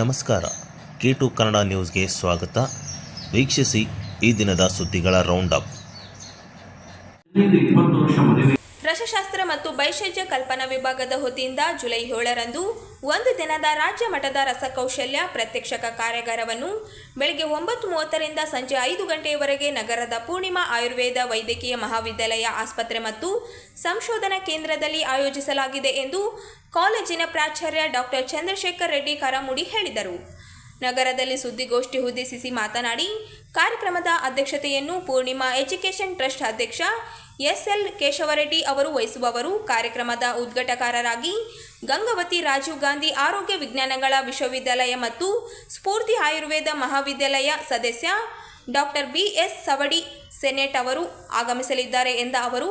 ನಮಸ್ಕಾರ. K to Kannada ನ್ಯೂಸ್ಗೆ ಸ್ವಾಗತ. ವೀಕ್ಷಿಸಿ ಈ ದಿನದ ಸುದ್ದಿಗಳ ರೌಂಡ್ ಅಪ್ ರಸಶಾಸ್ತ್ರ ಮತ್ತು ಭೈಷಜ್ಯ ಕಲ್ಪನಾ ವಿಭಾಗದ ವತಿಯಿಂದ ಜುಲೈ ಏಳರಂದು ಒಂದು ದಿನದ ರಾಜ್ಯ ಮಟ್ಟದ ರಸಕೌಶಲ್ಯ ಪ್ರತ್ಯಕ್ಷಕ ಕಾರ್ಯಾಗಾರವನ್ನು ಬೆಳಗ್ಗೆ ಒಂಬತ್ತು ಮೂವತ್ತರಿಂದ ಸಂಜೆ ಐದು ಗಂಟೆಯವರೆಗೆ ನಗರದ ಪೂರ್ಣಿಮಾ ಆಯುರ್ವೇದ ವೈದ್ಯಕೀಯ ಮಹಾವಿದ್ಯಾಲಯ ಆಸ್ಪತ್ರೆ ಮತ್ತು ಸಂಶೋಧನಾ ಕೇಂದ್ರದಲ್ಲಿ ಆಯೋಜಿಸಲಾಗಿದೆ ಎಂದು ಕಾಲೇಜಿನ ಪ್ರಾಚಾರ್ಯ ಡಾಕ್ಟರ್ ಚಂದ್ರಶೇಖರ್ ರೆಡ್ಡಿ ಕರಮುಡಿ ಹೇಳಿದರು. ನಗರದಲ್ಲಿ ಸುದ್ದಿಗೋಷ್ಠಿ ಉದ್ದೇಶಿಸಿ ಮಾತನಾಡಿ, ಕಾರ್ಯಕ್ರಮದ ಅಧ್ಯಕ್ಷತೆಯನ್ನು ಪೂರ್ಣಿಮಾ ಎಜುಕೇಷನ್ ಟ್ರಸ್ಟ್ ಅಧ್ಯಕ್ಷ ಎಸ್ ಎಲ್ ಕೇಶವರೆಡ್ಡಿ ಅವರು ವಹಿಸುವವರು. ಕಾರ್ಯಕ್ರಮದ ಉದ್ಘಾಟಕರಾಗಿ ಗಂಗಾವತಿ ರಾಜೀವ್ ಗಾಂಧಿ ಆರೋಗ್ಯ ವಿಜ್ಞಾನಗಳ ವಿಶ್ವವಿದ್ಯಾಲಯ ಮತ್ತು ಸ್ಫೂರ್ತಿ ಆಯುರ್ವೇದ ಮಹಾವಿದ್ಯಾಲಯ ಸದಸ್ಯ doctor B S Savadi senate ಅವರು ಆಗಮಿಸಲಿದ್ದಾರೆ ಎಂದ ಅವರು,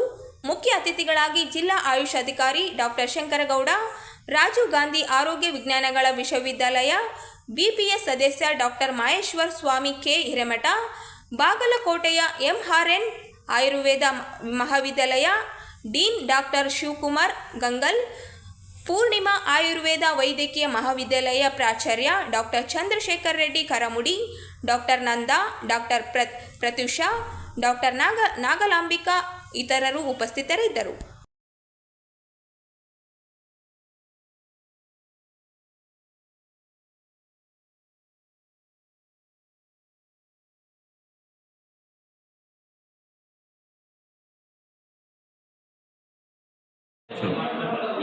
ಮುಖ್ಯ ಅತಿಥಿಗಳಾಗಿ ಜಿಲ್ಲಾ ಆಯುಷ್ ಅಧಿಕಾರಿ ಡಾಕ್ಟರ್ ಶಂಕರಗೌಡ ರಾಜೀವ್ ಗಾಂಧಿ ಆರೋಗ್ಯ ವಿಜ್ಞಾನಗಳ ವಿಶ್ವವಿದ್ಯಾಲಯ ಬಿಪಿಎಸ್ ಸದಸ್ಯ ಡಾಕ್ಟರ್ ಮಹೇಶ್ವರ್ ಸ್ವಾಮಿ ಕೆ. ಹಿರೇಮಠ, ಬಾಗಲಕೋಟೆಯ ಎಂಆರ್ಎನ್ ಆಯುರ್ವೇದ ಮಹಾವಿದ್ಯಾಲಯ, ಡೀನ್ ಡಾಕ್ಟರ್ ಶಿವಕುಮಾರ್ ಗಂಗಲ್, ಪೂರ್ಣಿಮಾ ಆಯುರ್ವೇದ ವೈದ್ಯಕೀಯ ಮಹಾವಿದ್ಯಾಲಯ ಪ್ರಾಚಾರ್ಯ doctor Chandrashekhar Reddy Karamudi, doctor Nanda, doctor ಪ್ರ ಪ್ರತ್ಯುಷಾ, ಡಾಕ್ಟರ್ ನಾಗ ನಾಗಲಾಂಬಿಕಾ ಇತರರು ಉಪಸ್ಥಿತರಿದ್ದರು.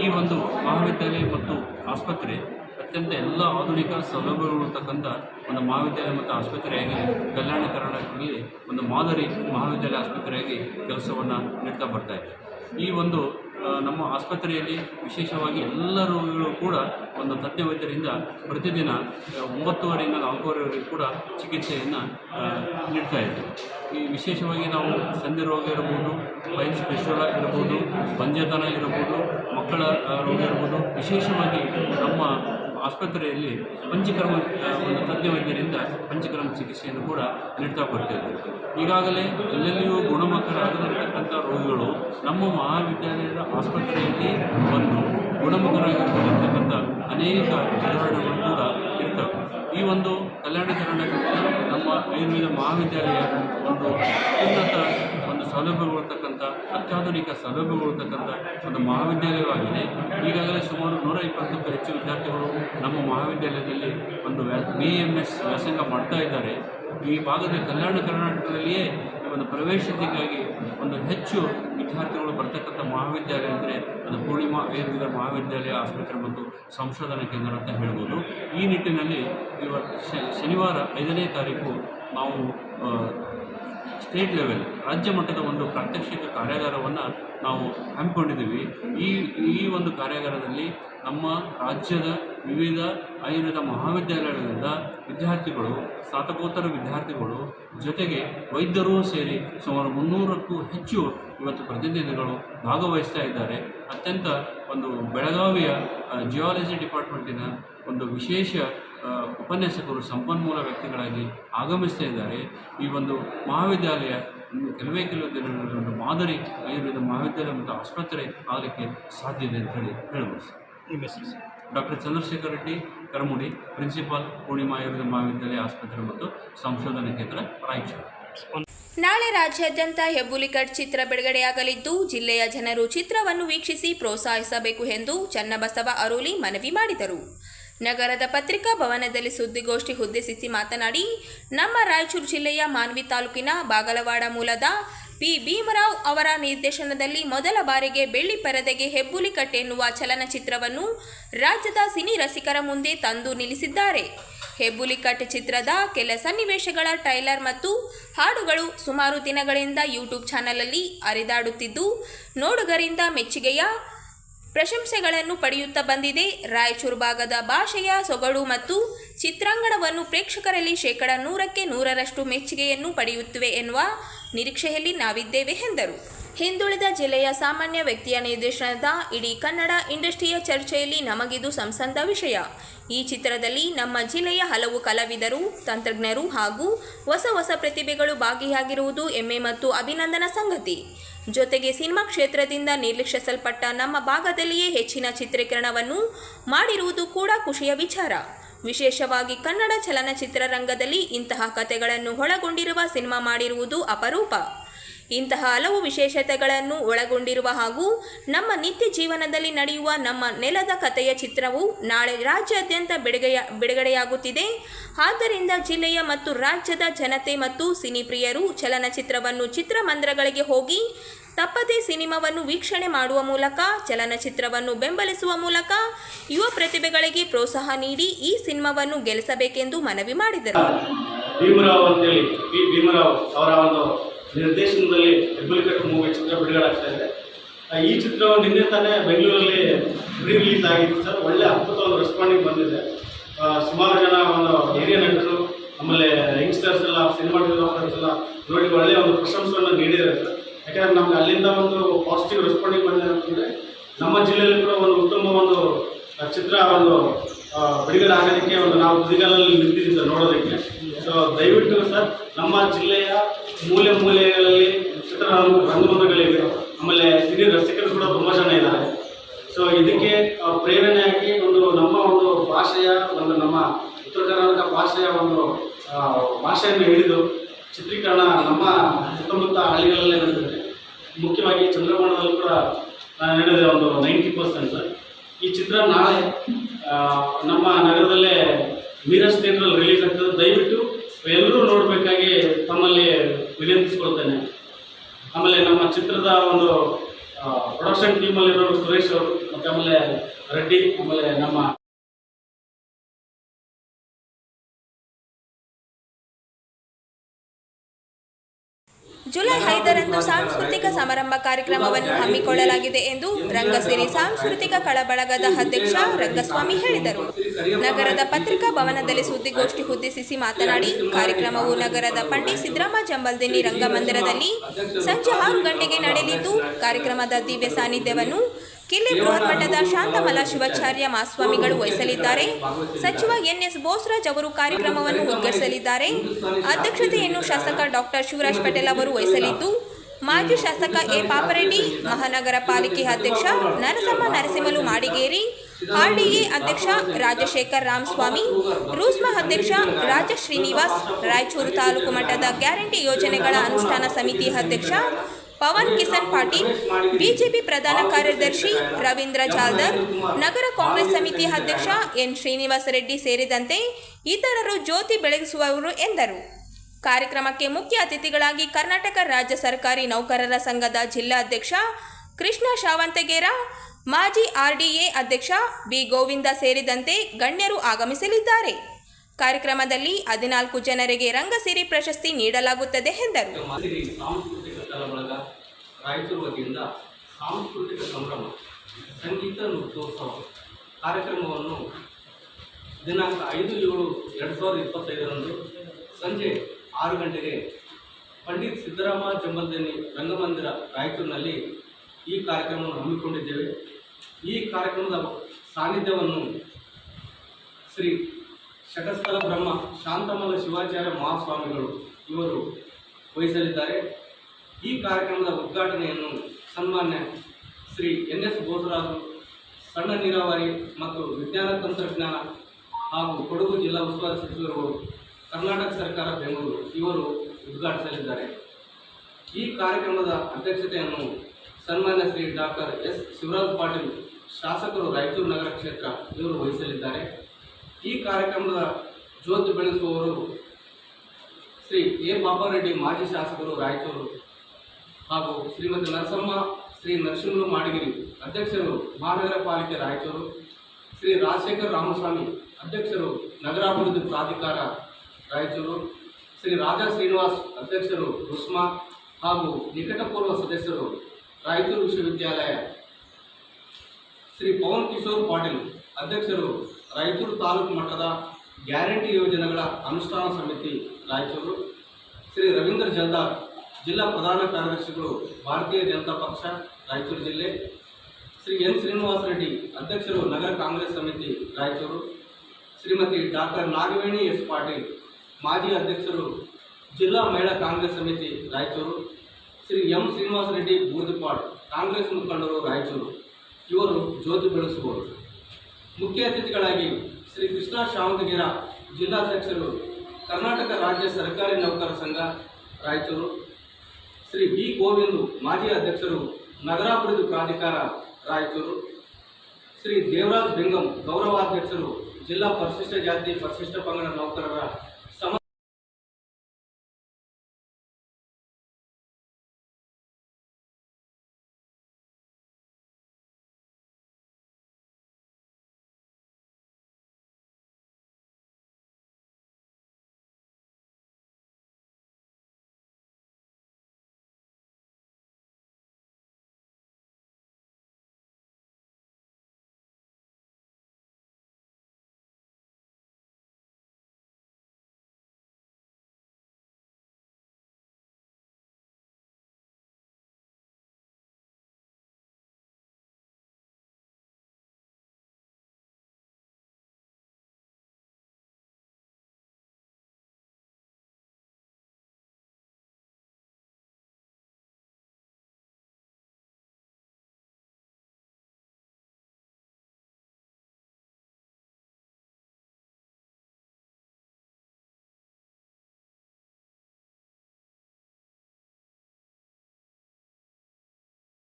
ಈ ಒಂದು ಮಹಾವಿದ್ಯಾಲಯ ಮತ್ತು ಆಸ್ಪತ್ರೆ ಅತ್ಯಂತ ಎಲ್ಲ ಆಧುನಿಕ ಸೌಲಭ್ಯಗಳು ಇರತಕ್ಕಂಥ ಒಂದು ಮಹಾವಿದ್ಯಾಲಯ ಮತ್ತು ಆಸ್ಪತ್ರೆಯಾಗಿ ಕಲ್ಯಾಣ ಕರ್ನಾಟಕದಲ್ಲಿ ಒಂದು ಮಾದರಿ ಮಹಾವಿದ್ಯಾಲಯ ಆಸ್ಪತ್ರೆಯಾಗಿ ಕೆಲಸವನ್ನು ನೀಡ್ತಾ ಬರ್ತಾ ಇದೆ. ಈ ಒಂದು ನಮ್ಮ ಆಸ್ಪತ್ರೆಯಲ್ಲಿ ವಿಶೇಷವಾಗಿ ಎಲ್ಲ ರೋಗಿಗಳು ಕೂಡ ಒಂದು ತಜ್ಞ ವೈದ್ಯರಿಂದ ಪ್ರತಿದಿನ ಒಂಬತ್ತುವರೆಯಿಂದ ನಾಲ್ಕೂವರೆವರೆಗೂ ಕೂಡ ಚಿಕಿತ್ಸೆಯನ್ನು ನೀಡ್ತಾ ಇದ್ದರು ಈ ವಿಶೇಷವಾಗಿ ನಾವು ಸಂಧಿ ರೋಗ ಇರ್ಬೋದು ಬೈಲ್ ಸ್ಪೆಷಲ್ ಇರ್ಬೋದು ಪಂಜತನ ಇರ್ಬೋದು, ಮಕ್ಕಳ ರೋಗ ಇರ್ಬೋದು, ವಿಶೇಷವಾಗಿ ನಮ್ಮ ಆಸ್ಪತ್ರೆಯಲ್ಲಿ ಪಂಚಕರ್ಮ ಒಂದು ತಜ್ಞ ವೈದ್ಯರಿಂದ ಪಂಚಕರ್ಮ ಚಿಕಿತ್ಸೆಯನ್ನು ಕೂಡ ನೀಡ್ತಾ ಬರ್ತಿದ್ದಾರೆ. ಈಗಾಗಲೇ ಎಲ್ಲೆಲ್ಲಿಯೂ ಗುಣಮುಖರಾಗದಿರತಕ್ಕಂಥ ರೋಗಿಗಳು ನಮ್ಮ ಮಹಾವಿದ್ಯಾಲಯದ ಆಸ್ಪತ್ರೆಯಲ್ಲಿ ಬಂದು ಗುಣಮುಖರಾಗಿರ್ತಕ್ಕಂಥ ಅನೇಕ ಉದಾಹರಣೆಗಳು ಕೂಡ ಇರ್ತವೆ. ಈ ಒಂದು ಕಲ್ಯಾಣ ಕರ್ನಾಟಕದಲ್ಲಿ ನಮ್ಮ ಆಯುರ್ವೇದ ಮಹಾವಿದ್ಯಾಲಯ ಒಂದು ಉನ್ನತ ಒಂದು ಸೌಲಭ್ಯಗಳಿರ್ತಕ್ಕಂಥ ಅತ್ಯಾಧುನಿಕ ಸೌಲಭ್ಯಗಳಿರ್ತಕ್ಕಂಥ ಒಂದು ಮಹಾವಿದ್ಯಾಲಯವಾಗಿದೆ. ಈಗಾಗಲೇ ಸುಮಾರು ನೂರ ಇಪ್ಪತ್ತಕ್ಕೂ ಹೆಚ್ಚು ವಿದ್ಯಾರ್ಥಿಗಳು ನಮ್ಮ ಮಹಾವಿದ್ಯಾಲಯದಲ್ಲಿ ಒಂದು ಬಿ ಎಂ ಎಸ್ ವ್ಯಾಸಂಗ ಮಾಡ್ತಾ ಇದ್ದಾರೆ. ಈ ಭಾಗದ ಕಲ್ಯಾಣ ಕರ್ನಾಟಕದಲ್ಲಿಯೇ ಒಂದು ಪ್ರವೇಶತೆಗಾಗಿ ಒಂದು ಹೆಚ್ಚು ವಿದ್ಯಾರ್ಥಿಗಳು ಬರ್ತಕ್ಕಂಥ ಮಹಾವಿದ್ಯಾಲಯ ಅಂದರೆ ಅದು ಪೂರ್ಣಿಮಾ ಆಯುರ್ವೇದ ಮಹಾವಿದ್ಯಾಲಯ ಆಸ್ಪತ್ರೆ ಮತ್ತು ಸಂಶೋಧನಾ ಕೇಂದ್ರ ಅಂತ ಹೇಳ್ಬೋದು. ಈ ನಿಟ್ಟಿನಲ್ಲಿ ಇವತ್ತು ಶನಿವಾರ ಐದನೇ ತಾರೀಕು ನಾವು ಸ್ಟೇಟ್ ಲೆವೆಲ್ ರಾಜ್ಯ ಮಟ್ಟದ ಒಂದು ಪ್ರಾತ್ಯಕ್ಷಿಕ ಕಾರ್ಯಾಗಾರವನ್ನು ನಾವು ಹಮ್ಮಿಕೊಂಡಿದ್ದೀವಿ. ಈ ಈ ಒಂದು ಕಾರ್ಯಾಗಾರದಲ್ಲಿ ನಮ್ಮ ರಾಜ್ಯದ ವಿವಿಧ ಆಯುರ್ವೇದ ಮಹಾವಿದ್ಯಾಲಯಗಳಿಂದ ವಿದ್ಯಾರ್ಥಿಗಳು, ಸ್ನಾತಕೋತ್ತರ ವಿದ್ಯಾರ್ಥಿಗಳು ಜೊತೆಗೆ ವೈದ್ಯರೂ ಸೇರಿ ಸುಮಾರು ಮುನ್ನೂರಕ್ಕೂ ಹೆಚ್ಚು ಇವತ್ತು ಪ್ರತಿನಿಧಿಗಳು ಭಾಗವಹಿಸ್ತಾ ಇದ್ದಾರೆ. ಅತ್ಯಂತ ಒಂದು ಬೆಳಗಾವಿಯ ಜಿಯಾಲಜಿ ಡಿಪಾರ್ಟ್ಮೆಂಟಿನ ಒಂದು ವಿಶೇಷ ಉಪನ್ಯಾಸಕರು ಸಂಪನ್ಮೂಲ ವ್ಯಕ್ತಿಗಳಾಗಿ ಆಗಮಿಸ್ತಾ ಇದ್ದಾರೆ. ಈ ಒಂದು ಮಹಾವಿದ್ಯಾಲಯ ಇನ್ನು ಕೆಲವೇ ಕೆಲವು ದಿನಗಳಲ್ಲಿ ಒಂದು ಮಾದರಿ ಆಯುರ್ವೇದ ಮಹಾವಿದ್ಯಾಲಯ ಮತ್ತು ಆಸ್ಪತ್ರೆ ಆಗಲಿಕ್ಕೆ ಸಾಧ್ಯ ಇದೆ ಅಂತ ಹೇಳಿ ಹೇಳ್ಬೋದು sir? Doctor Chandrashekhar Reddy Karamudi principal Poornima Ayurveda ಮಹಾವಿದ್ಯಾಲಯ ಆಸ್ಪತ್ರೆ ಮತ್ತು ಸಂಶೋಧನಾ ಕೇಂದ್ರ ರಾಯಚೂರು. ನಾಳೆ ರಾಜ್ಯಾದ್ಯಂತ ಹೆಬ್ಬುಲಿಕಟ್ ಚಿತ್ರ ಬಿಡುಗಡೆಯಾಗಲಿದ್ದು ಜಿಲ್ಲೆಯ ಜನರು ಚಿತ್ರವನ್ನು ವೀಕ್ಷಿಸಿ ಪ್ರೋತ್ಸಾಹಿಸಬೇಕು ಎಂದು ಚನ್ನಬಸವ ಅರೋಲಿ ಮನವಿ ಮಾಡಿದರು. ನಗರದ ಪತ್ರಿಕಾ ಭವನದಲ್ಲಿ ಸುದ್ದಿಗೋಷ್ಠಿ ಉದ್ದೇಶಿಸಿ ಮಾತನಾಡಿ, ನಮ್ಮ ರಾಯಚೂರು ಜಿಲ್ಲೆಯ ಮಾನ್ವಿ ತಾಲೂಕಿನ ಬಾಗಲವಾಡ ಮೂಲದ ಪಿ. ಭೀಮರಾವ್ ಅವರ ನಿರ್ದೇಶನದಲ್ಲಿ ಮೊದಲ ಬಾರಿಗೆ ಬೆಳ್ಳಿ ಪರದೆಗೆ ಹೆಬ್ಬುಲಿಕಟ್ ಎನ್ನುವ ಚಲನಚಿತ್ರವನ್ನು ರಾಜ್ಯದ ಸಿನಿ ರಸಿಕರ ಮುಂದೆ ತಂದು ನಿಲ್ಲಿಸಿದ್ದಾರೆ. ಹೆಬ್ಬುಲಿಕಟ್ ಚಿತ್ರದ ಕೆಲ ಸನ್ನಿವೇಶಗಳ ಟ್ರೈಲರ್ ಮತ್ತು ಹಾಡುಗಳು ಸುಮಾರು ದಿನಗಳಿಂದ ಯೂಟ್ಯೂಬ್ ಚಾನಲಲ್ಲಿ ಅರಿದಾಡುತ್ತಿದ್ದು, ನೋಡುಗರಿಂದ ಮೆಚ್ಚುಗೆಯ ಪ್ರಶಂಸೆಗಳನ್ನು ಪಡೆಯುತ್ತಾ ಬಂದಿದೆ. ರಾಯಚೂರು ಭಾಗದ ಭಾಷೆಯ ಸೊಗಡು ಮತ್ತು ಚಿತ್ರಾಂಗಣವನ್ನು ಪ್ರೇಕ್ಷಕರಲ್ಲಿ ಶೇಕಡ ನೂರಕ್ಕೆ ನೂರರಷ್ಟು ಮೆಚ್ಚುಗೆಯನ್ನು ಪಡೆಯುತ್ತಿವೆ ಎನ್ನುವ ನಿರೀಕ್ಷೆಯಲ್ಲಿ ನಾವಿದ್ದೇವೆ ಎಂದರು. ಹಿಂದುಳಿದ ಜಿಲ್ಲೆಯ ಸಾಮಾನ್ಯ ವ್ಯಕ್ತಿಯ ನಿರ್ದೇಶನದ ಇಡೀ ಕನ್ನಡ ಇಂಡಸ್ಟ್ರಿಯ ಚರ್ಚೆಯಲ್ಲಿ ನಮಗಿದು ಸಂಸಂದ ವಿಷಯ. ಈ ಚಿತ್ರದಲ್ಲಿ ನಮ್ಮ ಜಿಲ್ಲೆಯ ಹಲವು ಕಲಾವಿದರು, ತಂತ್ರಜ್ಞರು ಹಾಗೂ ಹೊಸ ಹೊಸ ಪ್ರತಿಭೆಗಳು ಭಾಗಿಯಾಗಿರುವುದು ಹೆಮ್ಮೆ ಮತ್ತು ಅಭಿನಂದನ ಸಂಗತಿ. ಜೊತೆಗೆ ಸಿನಿಮಾ ಕ್ಷೇತ್ರದಿಂದ ನಿರ್ಲಕ್ಷಿಸಲ್ಪಟ್ಟ ನಮ್ಮ ಭಾಗದಲ್ಲಿಯೇ ಹೆಚ್ಚಿನ ಚಿತ್ರೀಕರಣವನ್ನು ಮಾಡಿರುವುದು ಕೂಡ ಖುಷಿಯ ವಿಚಾರ. ವಿಶೇಷವಾಗಿ ಕನ್ನಡ ಚಲನಚಿತ್ರರಂಗದಲ್ಲಿ ಇಂತಹ ಕಥೆಗಳನ್ನು ಒಳಗೊಂಡಿರುವ ಸಿನಿಮಾ ಮಾಡಿರುವುದು ಅಪರೂಪ. ಇಂತಹ ಹಲವು ವಿಶೇಷತೆಗಳನ್ನು ಒಳಗೊಂಡಿರುವ ಹಾಗೂ ನಮ್ಮ ನಿತ್ಯ ಜೀವನದಲ್ಲಿ ನಡೆಯುವ ನಮ್ಮ ನೆಲದ ಕಥೆಯ ಚಿತ್ರವು ನಾಳೆ ರಾಜ್ಯಾದ್ಯಂತ ಬಿಡುಗೆಯ ಬಿಡುಗಡೆಯಾಗುತ್ತಿದೆ. ಆದ್ದರಿಂದ ಜಿಲ್ಲೆಯ ಮತ್ತು ರಾಜ್ಯದ ಜನತೆ ಮತ್ತು ಸಿನಿಪ್ರಿಯರು ಚಲನಚಿತ್ರವನ್ನು ಚಿತ್ರಮಂದಿರಗಳಿಗೆ ಹೋಗಿ ತಪ್ಪದೇ ಸಿನಿಮಾವನ್ನು ವೀಕ್ಷಣೆ ಮಾಡುವ ಮೂಲಕ, ಚಲನಚಿತ್ರವನ್ನು ಬೆಂಬಲಿಸುವ ಮೂಲಕ ಯುವ ಪ್ರತಿಭೆಗಳಿಗೆ ಪ್ರೋತ್ಸಾಹ ನೀಡಿ ಈ ಸಿನಿಮಾವನ್ನು ಗೆಲ್ಲಿಸಬೇಕೆಂದು ಮನವಿ ಮಾಡಿದರು. ಭೀಮರಾವ್ ಅಂತೇಳಿ ಅವರ ಒಂದು ನಿರ್ದೇಶನದಲ್ಲಿ ಹೆಬ್ಬಲಿಕಟ್ಟು ಮೂವಿ ಚಿತ್ರ ಬಿಡುಗಡೆ ಇದೆ ಈ ಚಿತ್ರವು ನಿನ್ನೆ ತಾನೇ ಬೆಂಗಳೂರಲ್ಲಿ ರೀ ರಿಲೀಸ್ ಆಗಿತ್ತು ಸರ್. ಒಳ್ಳೆ ಅದ್ಭುತ ಒಂದು ರೆಸ್ಪಾಂಡಿಂಗ್ ಬಂದಿದೆ ಸುಮಾರು ಜನ ಒಂದು ಹಿರಿಯ ನಟರು, ಆಮೇಲೆ ಯಂಗ್ಸ್ಟರ್ಸ್ ಎಲ್ಲ ಸಿನಿಮಾಟೋಗ್ರಾಫರ್ಸ್ ಎಲ್ಲ ನೋಡಿ ಒಳ್ಳೆಯ ಒಂದು ಪ್ರಶಂಸೆಯನ್ನು ನೀಡಿದ್ದಾರೆ ಸರ್. ಯಾಕಂದ್ರೆ ನಮ್ಗೆ ಅಲ್ಲಿಂದ ಒಂದು ಪಾಸಿಟಿವ್ ರೆಸ್ಪಾಂಡಿಂಗ್ ಬಂದಿದೆ ಅಂತಂದರೆ ನಮ್ಮ ಜಿಲ್ಲೆಯಲ್ಲಿ ಕೂಡ ಒಂದು ಉತ್ತಮ ಒಂದು ಚಿತ್ರ ಒಂದು ಬಿಡುಗಡೆ ಆಗೋದಕ್ಕೆ ಒಂದು ನಾವು ತುದಿಗಾಲಲ್ಲಿ ನಿಂತಿದ್ದೀವಿ ಸರ್ ನೋಡೋದಕ್ಕೆ. ಸೊ ದಯವಿಟ್ಟು ಸರ್, ನಮ್ಮ ಜಿಲ್ಲೆಯ ಮೂಲೆ ಮೂಲೆಗಳಲ್ಲಿ ಚಿತ್ರ ರಂಗಮಂದಿರಗಳಿವೆ ಆಮೇಲೆ ಸಿನಿ ರಸಿಕರು ಕೂಡ ತುಂಬ ಜನ ಇದ್ದಾರೆ. ಸೊ ಇದಕ್ಕೆ ಪ್ರೇರಣೆಯಾಗಿ ಒಂದು ನಮ್ಮ ಒಂದು ಭಾಷೆಯ, ಒಂದು ನಮ್ಮ ಉತ್ತರ ಕರ್ನಾಟಕ ಭಾಷೆಯ ಒಂದು ಭಾಷೆಯನ್ನು ಹಿಡಿದು ಚಿತ್ರೀಕರಣ ನಮ್ಮ ಸುತ್ತಮುತ್ತ ಹಳ್ಳಿಗಳಲ್ಲೇ ನಡೆದಿದೆ. ಮುಖ್ಯವಾಗಿ ಚಂದ್ರಕೋಣದಲ್ಲಿ ಕೂಡ ನಡೆದ ನಡೆದಿದೆ ಒಂದು ನೈಂಟಿ ಪರ್ಸೆಂಟ್ ಸರ್. ಈ ಚಿತ್ರ ನಾಳೆ ನಮ್ಮ ನಗರದಲ್ಲೇ ಮೀರಜ್ ಥಿಯೇಟ್ರಲ್ಲಿ ರಿಲೀಸ್ ಆಗ್ತದೆ. ದಯವಿಟ್ಟು ಎಲ್ಲರೂ ನೋಡಬೇಕಾಗಿ ತಮ್ಮಲ್ಲಿ ವಿನಂತಿಸ್ಕೊಳ್ತೇನೆ. ಆಮೇಲೆ ನಮ್ಮ ಚಿತ್ರದ ಒಂದು ಪ್ರೊಡಕ್ಷನ್ ಟೀಮಲ್ಲಿರೋ ಸುರೇಶ್ ಅವರು, ಮತ್ತು ಆಮೇಲೆ ರೆಡ್ಡಿ, ಆಮೇಲೆ ನಮ್ಮ ಜುಲೈ ಐದರಂದು ಸಾಂಸ್ಕೃತಿಕ ಸಮಾರಂಭ ಕಾರ್ಯಕ್ರಮವನ್ನು ಹಮ್ಮಿಕೊಳ್ಳಲಾಗಿದೆ ಎಂದು ರಂಗಸಿರಿ ಸಾಂಸ್ಕೃತಿಕ ಕಳಬಳಗದ ಅಧ್ಯಕ್ಷ ರಂಗಸ್ವಾಮಿ ಹೇಳಿದರು. ನಗರದ ಪತ್ರಿಕಾ ಭವನದಲ್ಲಿ ಸುದ್ದಿಗೋಷ್ಠಿ ಉದ್ದೇಶಿಸಿ ಮಾತನಾಡಿ, ಕಾರ್ಯಕ್ರಮವು ನಗರದ ಪಂಡಿತ್ ಸಿದ್ದರಾಮ ಜಂಬಲ್ದಿನಿ ರಂಗಮಂದಿರದಲ್ಲಿ ಸಂಜೆ ಆರು ಗಂಟೆಗೆ ನಡೆಯಲಿದ್ದು, ಕಾರ್ಯಕ್ರಮದ ದಿವ್ಯ ಸಾನ್ನಿಧ್ಯವನ್ನು ಕಿಲ್ಲೆ ಬೃಹತ್ ಮಠದ ಶಾಂತಮಲ ಶಿವಾಚಾರ್ಯ ಮಾಸ್ವಾಮಿಗಳು ವಹಿಸಲಿದ್ದಾರೆ. ಸಚಿವ ಎನ್ಎಸ್ ಬೋಸ್ರಾಜ್ ಅವರು ಕಾರ್ಯಕ್ರಮವನ್ನು ಉದ್ಘಾಟಿಸಲಿದ್ದಾರೆ. ಅಧ್ಯಕ್ಷತೆಯನ್ನು ಶಾಸಕ ಡಾಕ್ಟರ್ ಶಿವರಾಜ್ ಪಟೇಲ್ ಅವರು ವಹಿಸಲಿದ್ದು, ಮಾಜಿ ಶಾಸಕ ಎ. ಪಾಪರೆಡ್ಡಿ, ಮಹಾನಗರ ಪಾಲಿಕೆ ಅಧ್ಯಕ್ಷ ನರಸಮ್ಮ ನರಸಿಂಹಲು ಆರ್ಡಿಎ ಅಧ್ಯಕ್ಷ ರಾಜಶೇಖರ್ ರಾಮಸ್ವಾಮಿ ರೂಸ್ಮಾ ಅಧ್ಯಕ್ಷ ರಾಜ ಶ್ರೀನಿವಾಸ್ ರಾಯಚೂರು ತಾಲೂಕು ಮಟ್ಟದ ಗ್ಯಾರಂಟಿ ಯೋಜನೆಗಳ ಅನುಷ್ಠಾನ ಸಮಿತಿ ಅಧ್ಯಕ್ಷ ಪವನ್ ಕಿಸನ್ ಪಾಟೀಲ್, ಬಿಜೆಪಿ ಪ್ರಧಾನ ಕಾರ್ಯದರ್ಶಿ ರವೀಂದ್ರ ಜಾಲ್ದರ್ ನಗರ ಕಾಂಗ್ರೆಸ್ ಸಮಿತಿ ಅಧ್ಯಕ್ಷ ಎನ್ ಶ್ರೀನಿವಾಸ ರೆಡ್ಡಿ ಸೇರಿದಂತೆ ಇತರರು ಜ್ಯೋತಿ ಬೆಳಗಿಸುವವರು ಎಂದರು. ಕಾರ್ಯಕ್ರಮಕ್ಕೆ ಮುಖ್ಯ ಅತಿಥಿಗಳಾಗಿ ಕರ್ನಾಟಕ ರಾಜ್ಯ ಸರ್ಕಾರಿ ನೌಕರರ ಸಂಘದ ಜಿಲ್ಲಾಧ್ಯಕ್ಷ ಕೃಷ್ಣ ಶಾವಂತಗೇರ ಮಾಜಿ ಆರ್ಡಿಎ ಅಧ್ಯಕ್ಷ ಬಿ ಗೋವಿಂದ ಸೇರಿದಂತೆ ಗಣ್ಯರು ಆಗಮಿಸಲಿದ್ದಾರೆ. ಕಾರ್ಯಕ್ರಮದಲ್ಲಿ ಹದಿನಾಲ್ಕು ಜನರಿಗೆ ರಂಗಸಿರಿ ಪ್ರಶಸ್ತಿ ನೀಡಲಾಗುತ್ತದೆ ಎಂದರು. ಸಾಂಸ್ಕೃತಿಕ ಸಂಭ್ರಮ, ಸಂಗೀತ ನೃತ್ಯೋತ್ಸವ ಕಾರ್ಯಕ್ರಮವನ್ನು ದಿನಾಂಕ ಐದು ಏಳು ಎರಡು ಸಾವಿರದ ಇಪ್ಪತ್ತೈದರಂದು ಸಂಜೆ ಆರು ಗಂಟೆಗೆ ಪಂಡಿತ್ ಸಿದ್ದರಾಮ ಜಂಬಲ್ದೇನಿ ರಂಗಮಂದಿರ ರಾಯಚೂರಿನಲ್ಲಿ ಈ ಕಾರ್ಯಕ್ರಮವನ್ನು ಹಮ್ಮಿಕೊಂಡಿದ್ದೇವೆ. ಈ ಕಾರ್ಯಕ್ರಮದ ಸಾನ್ನಿಧ್ಯವನ್ನು ಶ್ರೀ ಶಟಸ್ಥಲ ಬ್ರಹ್ಮ ಶಾಂತಮಲ ಶಿವಾಚಾರ್ಯ ಮಹಾಸ್ವಾಮಿಗಳು ಇವರು ವಹಿಸಲಿದ್ದಾರೆ. ಈ ಕಾರ್ಯಕ್ರಮದ ಉದ್ಘಾಟನೆಯನ್ನು ಸನ್ಮಾನ್ಯ ಶ್ರೀ ಎನ್ ಎಸ್ ಬೋಸರಾಜು, ಸಣ್ಣ ನೀರಾವರಿ ಮತ್ತು ವಿಜ್ಞಾನ ತಂತ್ರಜ್ಞಾನ ಹಾಗೂ ಕೊಡಗು ಜಿಲ್ಲಾ ಉಸ್ತುವಾರಿ ಸಚಿವರು, ಕರ್ನಾಟಕ ಸರ್ಕಾರ ಬೆಂಗಳೂರು ಇವರು ಉದ್ಘಾಟಿಸಲಿದ್ದಾರೆ. ಈ ಕಾರ್ಯಕ್ರಮದ ಅಧ್ಯಕ್ಷತೆಯನ್ನು ಸನ್ಮಾನ್ಯ ಶ್ರೀ ಡಾಕ್ಟರ್ ಎಸ್ ಶಿವರಾಜ್ ಪಾಟೀಲ್ ಶಾಸಕರು ರಾಯಚೂರು ನಗರ ಕ್ಷೇತ್ರ ಇವರು ವಹಿಸಲಿದ್ದಾರೆ. ಈ ಕಾರ್ಯಕ್ರಮದ ಜ್ಯೋತಿ ಬೆಳೆಸುವವರು ಶ್ರೀ ಎ ಬಾಬಾರೆಡ್ಡಿ ಮಾಜಿ ಶಾಸಕರು ರಾಯಚೂರು ಹಾಗೂ ಶ್ರೀಮತಿ ನರಸಮ್ಮ, ಶ್ರೀ ನರಸಿಂಹ ಮಾಡಿಗಿರಿ ಅಧ್ಯಕ್ಷರು ಮಹಾನಗರ ಪಾಲಿಕೆ ರಾಯಚೂರು, ಶ್ರೀ ರಾಜಶೇಖರ್ ರಾಮಸ್ವಾಮಿ ಅಧ್ಯಕ್ಷರು ನಗರಾಭಿವೃದ್ಧಿ ಪ್ರಾಧಿಕಾರ ರಾಯಚೂರು, ಶ್ರೀ ರಾಜಾ ಶ್ರೀನಿವಾಸ್ ಅಧ್ಯಕ್ಷರು ರುಸ್ಮಾ ಹಾಗೂ ನಿಕಟಪೂರ್ವ ಸದಸ್ಯರು ರಾಯಚೂರು ವಿಶ್ವವಿದ್ಯಾಲಯ ಶ್ರೀ ಪವನ್ ಕಿಶೋರ್ ಪಾಟೀಲ್ ಅಧ್ಯಕ್ಷರು ರಾಯಚೂರು ತಾಲೂಕು ಮಟ್ಟದ ಗ್ಯಾರಂಟಿ ಯೋಜನೆಗಳ ಅನುಷ್ಠಾನ ಸಮಿತಿ ರಾಯಚೂರು ಶ್ರೀ ರವೀಂದ್ರ ಜಲ್ದಾರ್ ಜಿಲ್ಲಾ ಪ್ರಧಾನ ಕಾರ್ಯದರ್ಶಿಗಳು ಭಾರತೀಯ ಜನತಾ ಪಕ್ಷ ರಾಯಚೂರು ಜಿಲ್ಲೆ ಶ್ರೀ ಎನ್ ಶ್ರೀನಿವಾಸ ರೆಡ್ಡಿ ಅಧ್ಯಕ್ಷರು ನಗರ ಕಾಂಗ್ರೆಸ್ ಸಮಿತಿ ರಾಯಚೂರು ಶ್ರೀಮತಿ ಡಾಕ್ಟರ್ ನಾಗವೇಣಿ ಎಸ್ ಪಾಟೀಲ್ ಮಾಜಿ ಅಧ್ಯಕ್ಷರು ಜಿಲ್ಲಾ ಮಹಿಳಾ ಕಾಂಗ್ರೆಸ್ ಸಮಿತಿ ರಾಯಚೂರು ಶ್ರೀ ಎಂ ಶ್ರೀನಿವಾಸ ರೆಡ್ಡಿ ಬೂರ್ದಿಪಾಡ್ ಕಾಂಗ್ರೆಸ್ ಮುಖಂಡರು ರಾಯಚೂರು ಇವರು ಜ್ಯೋತಿ ಬೆಳೆಸುವರು ಮುಖ್ಯ ಅತಿಥಿಗಳಾಗಿ ಶ್ರೀ ಕೃಷ್ಣ ಶಾವಂತಗಿರ ಜಿಲ್ಲಾಧ್ಯಕ್ಷರು, ಕರ್ನಾಟಕ ರಾಜ್ಯ ಸರ್ಕಾರಿ ನೌಕರ ಸಂಘ ರಾಯಚೂರು, ಶ್ರೀ ಬಿ ಗೋವಿಂದು ಮಾಜಿ ಅಧ್ಯಕ್ಷರು, ನಗರಾಭಿವೃದ್ಧಿ ಪ್ರಾಧಿಕಾರ ರಾಯಚೂರು, ಶ್ರೀ ದೇವರಾಜ್ ಬೆಂಗಂ ಗೌರವಾಧ್ಯಕ್ಷರು, ಜಿಲ್ಲಾ ಪರಿಶಿಷ್ಟ ಜಾತಿ ಪರಿಶಿಷ್ಟ ಪಂಗಡ ನೌಕರರ